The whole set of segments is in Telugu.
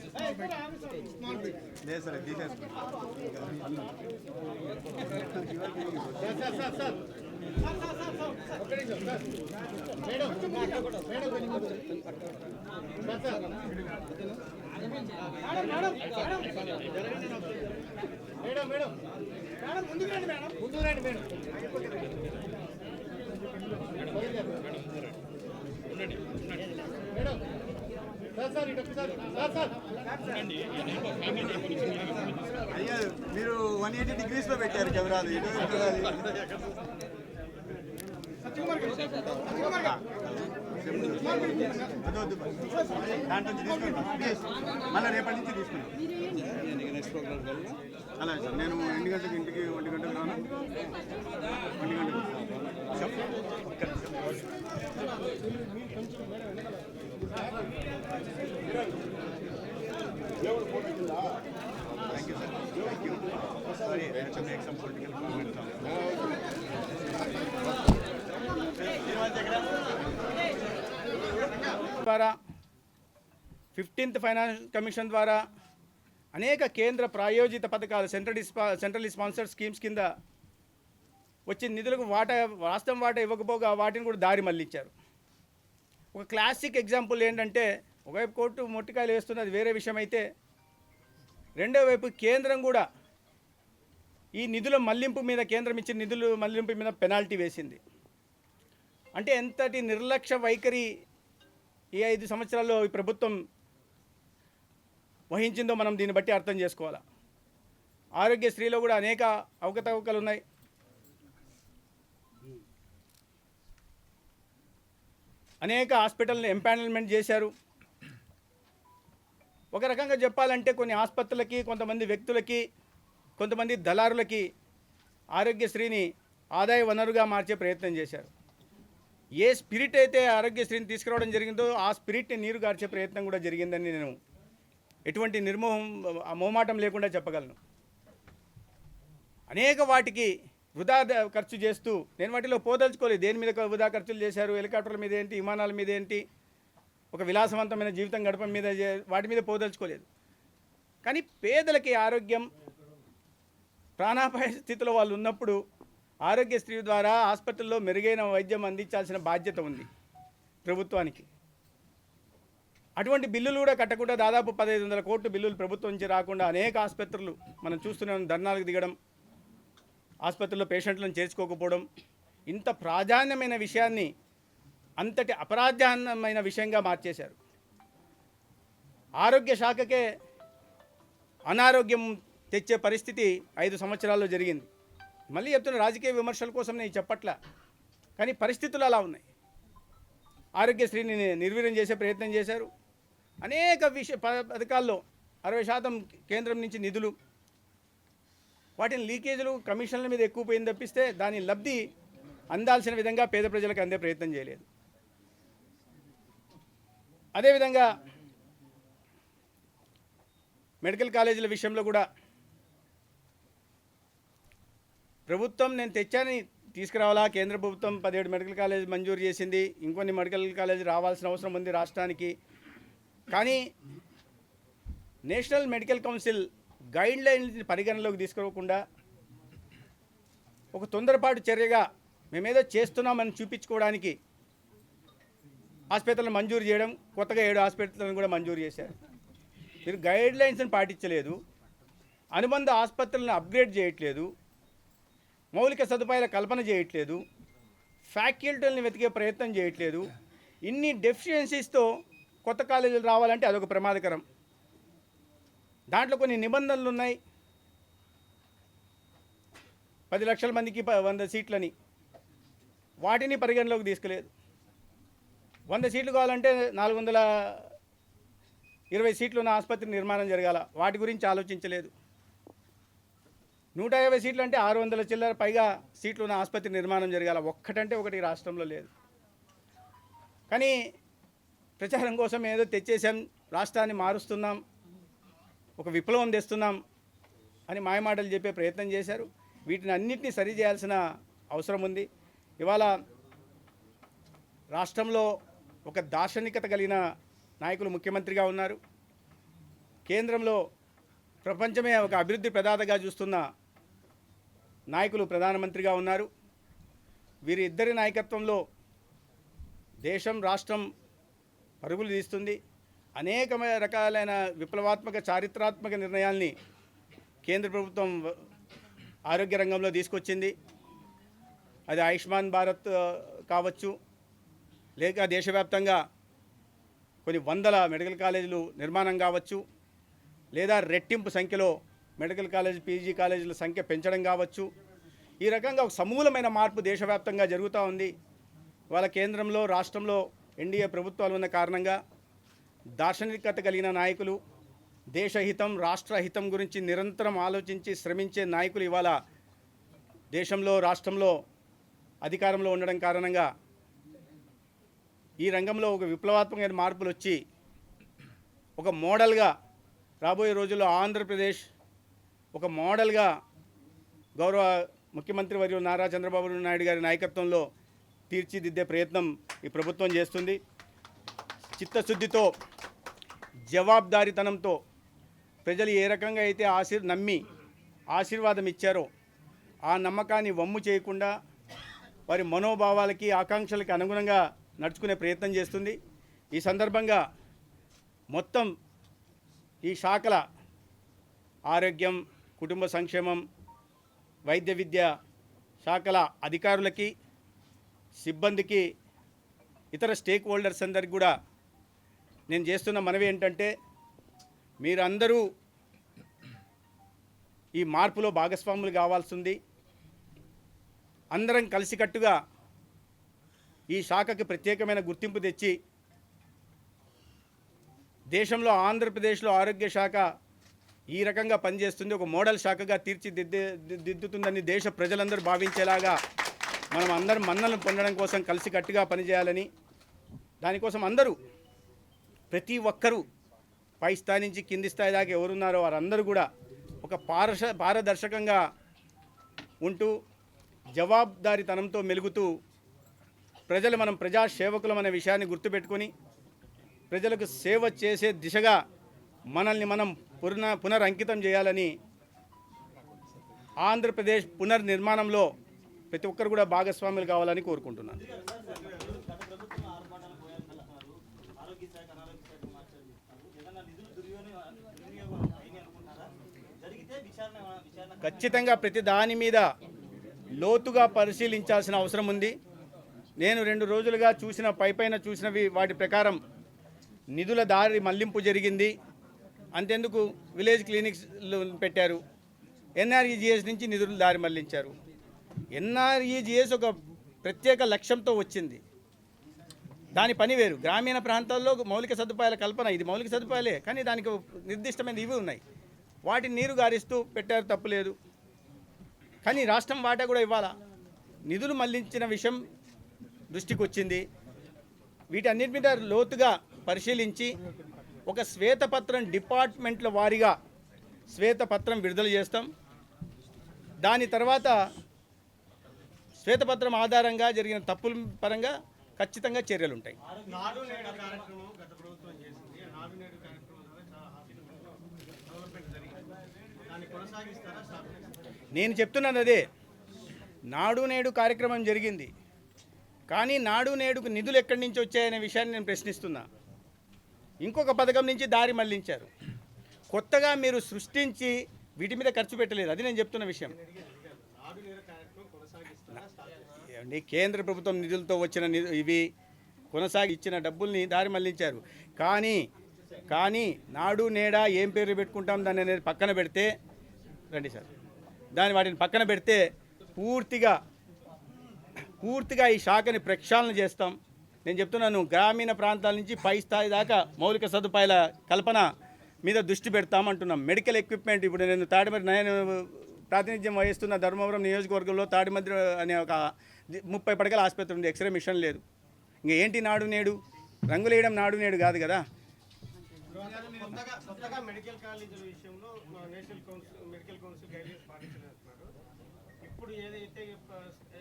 స్మాల్ బిట్ లేదు సార్ తీసేసుకుంటాం సార్ సార్ సార్ ఒక్క నిమిషం సార్ మేడం మేడం కొంచెం ముందు. Sir sir madam madam madam ముందుకు రండి మేడం ముందుకు రండి మేడం మేడం సార్ సార్ ఇటు ఒకసారి సార్ సార్ అయ్యా మీరు వన్ ఎయిటీ డిగ్రీస్లో పెట్టారు కెమెరాలు ఇటు. దాంట్లో తీసుకుంటాం ప్లీజ్ మళ్ళీ రేపటి నుంచి తీసుకుంటాం వెళ్ళా అలాగే సార్ నేను ఎన్ని గంటలకు ఇంటికి ఒంటి గంటకు రాను ఒంటి గంటకు ఒక్క నిమిషం. Thank you, sir. Thank you. Sorry, I have to make some political comments now. Srinivas దగ్గర ద్వారా ఫిఫ్టీన్త్ ఫైనాన్స్ కమిషన్ ద్వారా అనేక కేంద్ర ప్రాయోజిత పథకాలు సెంట్రల్ సెంట్రల్ స్పాన్సర్డ్ స్కీమ్స్ కింద వచ్చిన నిధులకు వాటా వాస్తవం వాటా ఇవ్వకపోగా వాటిని కూడా దారి మళ్ళించారు ఒక క్లాసిక్ ఎగ్జాంపుల్ ఏంటంటే ఒకవైపు కోర్టు మొట్టికాయలు వేస్తున్నది వేరే విషయం అయితే రెండో వైపు కేంద్రం కూడా ఈ నిధుల మళ్ళింపు మీద కేంద్రం ఇచ్చిన నిధులు మళ్ళింపు మీద పెనాల్టీ వేసింది. అంటే ఎంతటి నిర్లక్ష్య వైఖరి ఈ ఐదు సంవత్సరాల్లో ఈ ప్రభుత్వం వహించిందో మనం దీన్ని బట్టి అర్థం చేసుకోవాలా. ఆరోగ్యశ్రీలో కూడా అనేక అవకతవకలు ఉన్నాయి. అనేక హాస్పిటల్ని ఎంపానల్మెంట్ చేశారు. ఒక రకంగా చెప్పాలంటే కొన్ని ఆసుపత్రులకి కొంతమంది వ్యక్తులకి కొంతమంది దళారులకి ఆరోగ్యశ్రీని ఆదాయ వనరుగా మార్చే ప్రయత్నం చేశారు. ఏ స్పిరిట్ అయితే ఆరోగ్యశ్రీని తీసుకురావడం జరిగిందో ఆ స్పిరిట్ని నీరు గార్చే ప్రయత్నం కూడా జరిగిందని నేను ఎటువంటి నిర్మోహం మోమాటం లేకుండా చెప్పగలను. అనేక వాటికి వృధా ద- ఖర్చు చేస్తూ నేను వాటిలో పోదలుచుకోలేదు. దేని మీద వృధా ఖర్చులు చేశారు? హెలికాప్టర్ల మీద ఏంటి? విమానాల మీద ఏంటి? ఒక విలాసవంతమైన జీవితం గడపం మీద వాటి మీద పోదలుచుకోలేదు. కానీ పేదలకి ఆరోగ్యం ప్రాణాపాయ స్థితిలో వాళ్ళు ఉన్నప్పుడు ఆరోగ్యశ్రీ ద్వారా ఆసుపత్రుల్లో మెరుగైన వైద్యం అందించాల్సిన బాధ్యత ఉంది ప్రభుత్వానికి. అటువంటి బిల్లులు కూడా కట్టకుండా దాదాపు పదహైదు వందల కోట్లు బిల్లులు ప్రభుత్వం నుంచి రాకుండా అనేక ఆసుపత్రులు మనం చూస్తున్నాం ధర్నాలకు దిగడం ఆసుపత్రిలో పేషెంట్లను చేర్చుకోకపోవడం ఇంత ప్రాధాన్యమైన విషయాన్ని అంతటి అపరాధ్యాన్నమైన విషయంగా మార్చేశారు. ఆరోగ్య శాఖకే అనారోగ్యం తెచ్చే పరిస్థితి ఐదు సంవత్సరాల్లో జరిగింది. మళ్ళీ చెప్తున్న రాజకీయ విమర్శల కోసం నేను చెప్పట్లా కానీ పరిస్థితులు అలా ఉన్నాయి. ఆరోగ్యశ్రీని నిర్వీర్యం చేసే ప్రయత్నం చేశారు. అనేక విషయ పథకాల్లో అరవై శాతం కేంద్రం నుంచి నిధులు వాటిని లీకేజీలు కమిషన్ల మీద ఎక్కువ పోయింది తప్పిస్తే దాని లబ్ధి అందాల్సిన విధంగా పేద ప్రజలకు అందే ప్రయత్నం చేయలేదు. అదేవిధంగా మెడికల్ కాలేజీల విషయంలో కూడా ప్రభుత్వం నేను తెచ్చాని తీసుకురావాలా? కేంద్ర ప్రభుత్వం పదిహేడు మెడికల్ కాలేజ్ మంజూరు చేసింది. ఇంకొన్ని మెడికల్ కాలేజ్ రావాల్సిన అవసరం ఉంది రాష్ట్రానికి. కానీ నేషనల్ మెడికల్ కౌన్సిల్ గైడ్ పరిగణనలోకి పరిగణలోకి తీసుకోకుండా ఒక తొందరపాటు చర్యగా మేమేదో చేస్తున్నామని చూపించుకోవడానికి ఆసుపత్రులను మంజూరు చేయడం కొత్తగా ఏడు ఆసుపత్రులను కూడా మంజూరు చేశారు. మీరు గైడ్ లైన్స్ని పాటించలేదు అనుబంధ ఆసుపత్రులను అప్గ్రేడ్ చేయట్లేదు మౌలిక సదుపాయాల కల్పన చేయట్లేదు ఫ్యాకల్టీలను వెతికే ప్రయత్నం చేయట్లేదు. ఇన్ని డెఫిషియన్సీస్తో కొత్త కాలేజీలు రావాలంటే అదొక ప్రమాదకరం. దాంట్లో కొన్ని నిబంధనలు ఉన్నాయి. పది లక్షల మందికి ప- వంద సీట్లని. వాటిని పరిగణలోకి తీసుకులేదు. వంద సీట్లు కావాలంటే నాలుగు వందల ఇరవై సీట్లు ఉన్న ఆసుపత్రి నిర్మాణం జరగాల. వాటి గురించి ఆలోచించలేదు. నూట యాభై సీట్లు అంటే ఆరు వందల చిల్లర పైగా సీట్లు ఉన్న ఆసుపత్రి నిర్మాణం జరగాల. ఒక్కటంటే ఒకటి రాష్ట్రంలో లేదు. కానీ ప్రచారం కోసం ఏదో తెచ్చేసాం రాష్ట్రాన్ని మారుస్తున్నాం. ఒక విప్లవం తెస్తున్నాం అని మాయమాటలు చెప్పే ప్రయత్నం చేశారు. వీటిని అన్నింటినీ సరి చేయాల్సిన అవసరం ఉంది. ఇవాళ రాష్ట్రంలో ఒక దార్శనికత కలిగిన నాయకులు ముఖ్యమంత్రిగా ఉన్నారు. కేంద్రంలో ప్రపంచమే ఒక అభివృద్ధి ప్రదాతగా చూస్తున్న నాయకులు ప్రధానమంత్రిగా ఉన్నారు. వీరి ఇద్దరి నాయకత్వంలో దేశం రాష్ట్రం పరుగులు తీస్తుంది. అనేకమైన రకాలైన విప్లవాత్మక చారిత్రాత్మక నిర్ణయాల్ని కేంద్ర ప్రభుత్వం ఆరోగ్య రంగంలో తీసుకొచ్చింది. అది ఆయుష్మాన్ భారత్ కావచ్చు. లేక దేశవ్యాప్తంగా కొన్ని వందల మెడికల్ కాలేజీలు నిర్మాణం కావచ్చు. లేదా రెట్టింపు సంఖ్యలో మెడికల్ కాలేజ్ పీజీ కాలేజీల సంఖ్య పెంచడం కావచ్చు. ఈ రకంగా ఒక సమూలమైన మార్పు దేశవ్యాప్తంగా జరుగుతూ ఉంది. వాళ్ళ కేంద్రంలో రాష్ట్రంలో ఎన్డీఏ ప్రభుత్వాలు ఉన్న కారణంగా దార్శనికత కలిగిన నాయకులు దేశహితం రాష్ట్రహితం గురించి నిరంతరం ఆలోచించి శ్రమించే నాయకులు ఇవాళ దేశంలో రాష్ట్రంలో అధికారంలో ఉండడం కారణంగా ఈ రంగంలో ఒక విప్లవాత్మకమైన మార్పులు వచ్చి ఒక మోడల్గా రాబోయే రోజుల్లో ఆంధ్రప్రదేశ్ ఒక మోడల్గా గౌరవ ముఖ్యమంత్రి వర్యులు నారా చంద్రబాబు నాయుడు గారి నాయకత్వంలో తీర్చిదిద్దే ప్రయత్నం ఈ ప్రభుత్వం చేస్తుంది. చిత్తశుద్ధితో జవాబుదారీతనంతో ప్రజలు ఏ రకంగా అయితే ఆశీర్ నమ్మి ఆశీర్వాదం ఇచ్చారో ఆ నమ్మకాన్ని వమ్ము చేయకుండా వారి మనోభావాలకి ఆకాంక్షలకి అనుగుణంగా నడుచుకునే ప్రయత్నం చేస్తుంది. ఈ సందర్భంగా మొత్తం ఈ శాఖల ఆరోగ్యం కుటుంబ సంక్షేమం వైద్య విద్య శాఖల అధికారులకి సిబ్బందికి ఇతర స్టేక్ హోల్డర్స్ అందరికి కూడా నేను చేస్తున్న మనవి ఏంటంటే మీరందరూ ఈ మార్పులో భాగస్వాములు కావాల్సింది అందరం కలిసికట్టుగా ఈ శాఖకి ప్రత్యేకమైన గుర్తింపు తెచ్చి దేశంలో ఆంధ్రప్రదేశ్లో ఆరోగ్య శాఖ ఈ రకంగా పనిచేస్తుంది ఒక మోడల్ శాఖగా తీర్చిదిద్దే దిద్దుతుందని దేశ ప్రజలందరూ భావించేలాగా మనం అందరం మన్నలను పొందడం కోసం కలిసికట్టుగా పనిచేయాలని దానికోసం అందరూ ప్రతి ఒక్కరూ పై స్థాయి నుంచి కింది స్థాయి దాకా ఎవరున్నారో వారందరూ కూడా ఒక పారశ పారదర్శకంగా ఉంటూ జవాబుదారీతనంతో మెలుగుతూ ప్రజలు మనం ప్రజాసేవకులం అనే విషయాన్ని గుర్తుపెట్టుకొని ప్రజలకు సేవ చేసే దిశగా మనల్ని మనం పునః పునరంకితం చేయాలని ఆంధ్రప్రదేశ్ పునర్నిర్మాణంలో ప్రతి ఒక్కరు కూడా భాగస్వాములు కావాలని కోరుకుంటున్నాను. ఖచ్చితంగా ప్రతి దాని మీద లోతుగా పరిశీలించాల్సిన అవసరం ఉంది. నేను రెండు రోజులుగా చూసిన పైపైన చూసినవి వాటి ప్రకారం నిధుల దారి మళ్ళింపు జరిగింది. అంతెందుకు విలేజ్ క్లినిక్స్ పెట్టారు. ఎన్ఆర్ఈజిఎస్ నుంచి నిధులు దారి మళ్ళించారు. ఎన్ఆర్ఈజిఎస్ ఒక ప్రత్యేక లక్ష్యంతో వచ్చింది. దాని పని వేరు. గ్రామీణ ప్రాంతాల్లో మౌలిక సదుపాయాల కల్పన ఇది మౌలిక సదుపాయాలే కానీ దానికి నిర్దిష్టమైన ఇవి ఉన్నాయి. వాటిని నీరు గారిస్తూ పెట్టారు తప్పులేదు కానీ రాష్ట్రం వాటా కూడా ఇవ్వాలా? నిధులు మళ్ళించిన విషయం దృష్టికి వచ్చింది వీటన్నిటి మీద లోతుగా పరిశీలించి ఒక శ్వేతపత్రం డిపార్ట్మెంట్ల వారీగా శ్వేతపత్రం విడుదల చేస్తాం. దాని తర్వాత శ్వేతపత్రం ఆధారంగా జరిగిన తప్పుల పరంగా ఖచ్చితంగా చర్యలు ఉంటాయి నాడు నేడు కార్యక్రమం గత ప్రభుత్వం చేసింది ఆ నాడు నేడు కార్యక్రమం ద్వారా చాలా హ్యాపీగా డెవలప్మెంట్ జరిగింది దాన్ని కొనసాగిస్తారా స్టాప్ చేస్తారా నేను చెప్తున్నాను అదే. నాడు నేడు కార్యక్రమం జరిగింది. కానీ నాడు నేడుకు నిధులు ఎక్కడి నుంచి వచ్చాయనే విషయాన్ని నేను ప్రశ్నిస్తున్నా. ఇంకొక పథకం నుంచి దారి మళ్ళించారు. కొత్తగా మీరు సృష్టించి వీటి మీద ఖర్చు పెట్టలేదు. అది నేను చెప్తున్న విషయం. ఏమండి కేంద్ర ప్రభుత్వం నిధులతో వచ్చిన నిధు ఇవి కొనసాగి ఇచ్చిన డబ్బుల్ని దారి మళ్ళించారు. కానీ కానీ నాడు నేడా ఏం పేరు పెట్టుకుంటాం దాన్ని అనేది పక్కన పెడితే రండి సార్. దాని వాటిని పక్కన పెడితే పూర్తిగా పూర్తిగా ఈ శాఖని ప్రక్షాళన చేస్తాం. నేను చెప్తున్నాను గ్రామీణ ప్రాంతాల నుంచి పై స్థాయి దాకా మౌలిక సదుపాయాల కల్పన మీద దృష్టి పెడతామంటున్నాం మెడికల్ ఎక్విప్మెంట్ ఇప్పుడు నేను తాడిమరి నేను ప్రాతినిధ్యం వహిస్తున్న ధర్మవరం నియోజకవర్గంలో తాడిమద్రి అనే ఒక ముప్పై పడకల ఆసుపత్రి ఉంది. ఎక్స్రే మిషన్ లేదు. ఇంకా ఏంటి నాడు నేడు? రంగులేయడం నాడు నేడు కాదు కదా. మెడికల్ కాలేజీల విషయంలో నేషనల్ కౌన్సిల్ కౌన్సిల్ గైడ్లైన్స్ పాటించలేస్తున్నారు ఇప్పుడు ఏదైతే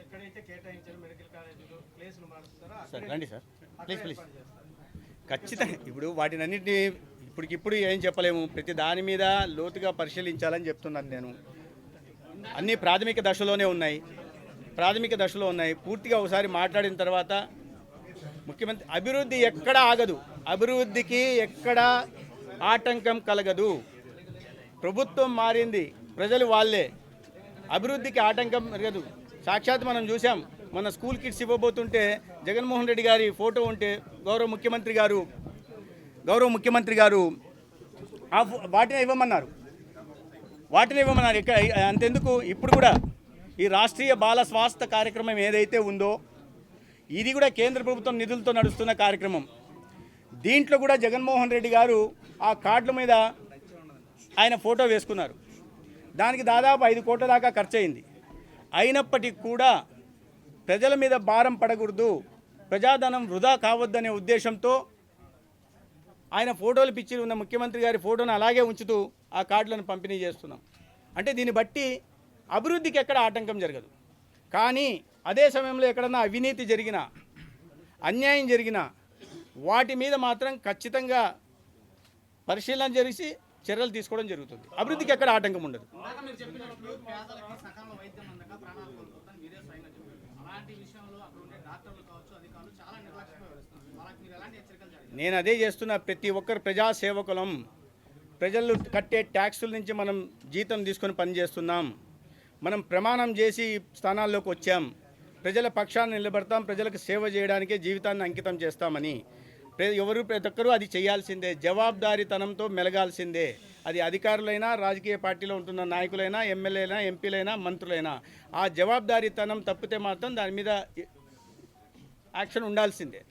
ఎక్కడైతే కేటాయించారో మెడికల్ కాలేజీలో ప్లేస్లు మారుస్తారో అక్కడే ఖచ్చితంగా ఇప్పుడు వాటిని అన్నింటినీ ఇప్పటికిప్పుడు ఏం చెప్పలేము. ప్రతి దాని మీద లోతుగా పరిశీలించాలని చెప్తున్నాను నేను. అన్నీ ప్రాథమిక దశలోనే ఉన్నాయి. ప్రాథమిక దశలో ఉన్నాయి. పూర్తిగా ఒకసారి మాట్లాడిన తర్వాత ముఖ్యమంత్రి అభివృద్ధి ఎక్కడ ఆగదు. అభివృద్ధికి ఎక్కడ ఆటంకం కలగదు. ప్రభుత్వం మారింది. ప్రజలు వాళ్ళే. అభివృద్ధికి ఆటంకం కలగదు సాక్షాత్ మనం చూసాం మన స్కూల్ కిట్స్ ఇవ్వబోతుంటే జగన్మోహన్ రెడ్డి గారి ఫోటో ఉంటే గౌరవ ముఖ్యమంత్రి గారు గౌరవ ముఖ్యమంత్రి గారు ఆ ఫో- వాటిని ఇవ్వమన్నారు. వాటిని ఇవ్వమన్నారు. ఇక్కడ అంతెందుకు? ఇప్పుడు కూడా ఈ రాష్ట్రీయ బాల స్వాస్థ్య కార్యక్రమం ఏదైతే ఉందో ఇది కూడా కేంద్ర ప్రభుత్వం నిధులతో నడుస్తున్న కార్యక్రమం. దీంట్లో కూడా జగన్మోహన్ రెడ్డి గారు ఆ కార్డుల మీద ఆయన ఫోటో వేసుకున్నారు. దానికి దాదాపు ఐదు కోట్ల దాకా ఖర్చు అయింది అయినప్పటికీ కూడా ప్రజల మీద భారం పడకూడదు ప్రజాధనం వృధా కావద్దనే ఉద్దేశంతో ఆయన ఫోటోలు పిచ్చి ఉన్న ముఖ్యమంత్రి గారి ఫోటోను అలాగే ఉంచుతూ ఆ కార్డులను పంపిణీ చేస్తున్నాం. అంటే దీన్ని బట్టి అభివృద్ధికి ఎక్కడ ఆటంకం జరగదు. కానీ అదే సమయంలో ఎక్కడన్నా అవినీతి జరిగినా అన్యాయం జరిగినా వాటి మీద మాత్రం ఖచ్చితంగా పరిశీలన చేసి చర్యలు తీసుకోవడం జరుగుతుంది. అభివృద్ధికి ఎక్కడ ఆటంకం ఉండదు. నేను అదే చేస్తున్న ప్రతి ఒక్కరు ప్రజాసేవకులం. ప్రజలు కట్టే ట్యాక్సుల నుంచి మనం జీతం తీసుకొని పనిచేస్తున్నాం మనం ప్రమాణం చేసి స్థానాల్లోకి వచ్చాం. ప్రజల పక్షాన్ని నిలబడతాం. ప్రజలకు సేవ చేయడానికే జీవితాన్ని అంకితం చేస్తామని. ఎవరు ప్రతి ఒక్కరూ అది చేయాల్సిందే. జవాబుదారీతనంతో మెలగాల్సిందే. అది అధికారులైనా రాజకీయ పార్టీలో ఉంటున్న నాయకులైనా ఎమ్మెల్యేలైనా ఎంపీలైనా మంత్రులైనా. ఆ జవాబుదారీతనం తప్పితే మాత్రం దాని మీద యాక్షన్ ఉండాల్సిందే.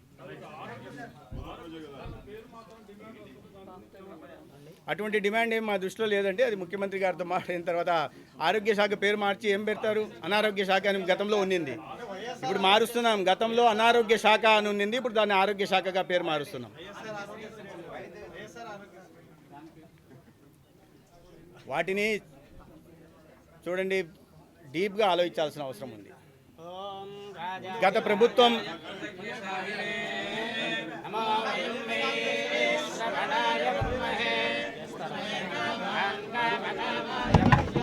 అటువంటి డిమాండ్ ఏం మా దృష్టిలో లేదంటే అది ముఖ్యమంత్రి గారితో మాట్లాడిన తర్వాత ఆరోగ్య శాఖ పేరు మార్చి ఏం పెడతారు? అనారోగ్య శాఖ అని గతంలో ఉన్నింది. ఇప్పుడు మారుస్తున్నాం. గతంలో అనారోగ్య శాఖ అని ఉండింది. ఇప్పుడు దాన్ని ఆరోగ్య శాఖగా పేరు మారుస్తున్నాం. వాటిని చూడండి డీప్గా ఆలోచించాల్సిన అవసరం ఉంది. గత ప్రభుత్వం